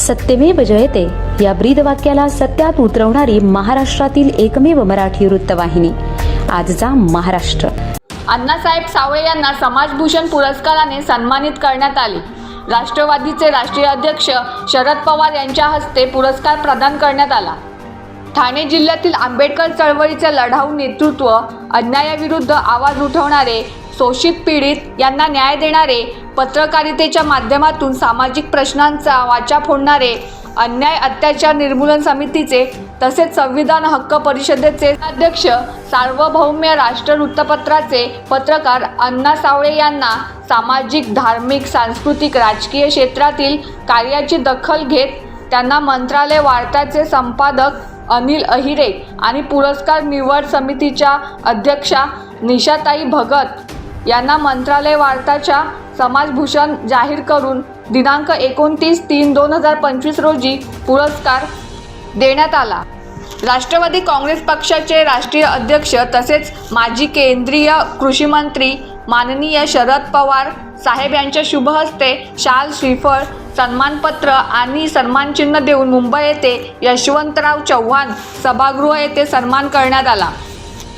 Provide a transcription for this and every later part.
सत्यमेव जयते. या ब्रीद वाक्याला सत्यात उतरवणारी महाराष्ट्रातील एकमेव मराठी वृत्तवाहिनी. आजचा महाराष्ट्र. अण्णासाहेब सावळे यांना समाजभूषण पुरस्काराने सन्मानित करण्यात आले. राष्ट्रवादीचे राष्ट्रीय अध्यक्ष शरद पवार यांच्या हस्ते पुरस्कार प्रदान करण्यात आला. ठाणे जिल्ह्यातील आंबेडकर चळवळीचे लढाऊ नेतृत्व अन्यायाविरुद्ध आवाज उठवणारे शोषित पीडित यांना न्याय देणारे पत्रकारितेच्या माध्यमातून सामाजिक प्रश्नांचा वाचा फोडणारे अन्याय अत्याचार निर्मूलन समितीचे तसेच संविधान हक्क परिषदेचे अध्यक्ष सार्वभौम्य राष्ट्र वृत्तपत्राचे पत्रकार अण्णा सावळे यांना सामाजिक धार्मिक सांस्कृतिक राजकीय क्षेत्रातील कार्याची दखल घेत त्यांना मंत्रालय वार्ताचे संपादक अनिल अहिरे आणि पुरस्कार निवड समितीच्या अध्यक्षा निशाताई भगत यांना मंत्रालय वार्ताच्या समाजभूषण जाहीर करून दिनांक एकोणतीस तीन दोन हजार पंचवीस रोजी पुरस्कार देण्यात आला. राष्ट्रवादी काँग्रेस पक्षाचे राष्ट्रीय अध्यक्ष तसेच माजी केंद्रीय कृषी मंत्री माननीय शरद पवार साहेब यांच्या शुभहस्ते शाल श्रीफळ सन्मानपत्र आणि सन्मानचिन्ह देऊन मुंबई येथे यशवंतराव चव्हाण सभागृह येथे सन्मान करण्यात आला.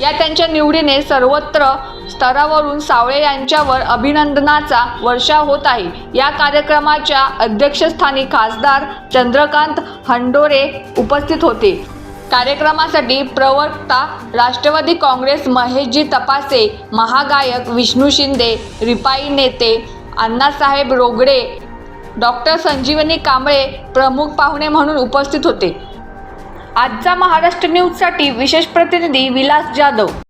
या त्यांच्या निवडीने सर्वत्र स्तरावरून सावळे यांच्यावर अभिनंदनाचा वर्षा होत आहे. या कार्यक्रमाच्या अध्यक्षस्थानी खासदार चंद्रकांत हंडोरे उपस्थित होते. कार्यक्रमासाठी प्रवक्ता राष्ट्रवादी काँग्रेस महेशजी तपासे महागायक विष्णू शिंदे रिपाई नेते अण्णासाहेब रोगडे डॉक्टर संजीवनी कांबळे प्रमुख पाहुणे म्हणून उपस्थित होते. आजचा महाराष्ट्र न्यूजसाठी विशेष प्रतिनिधी विलास जाधव.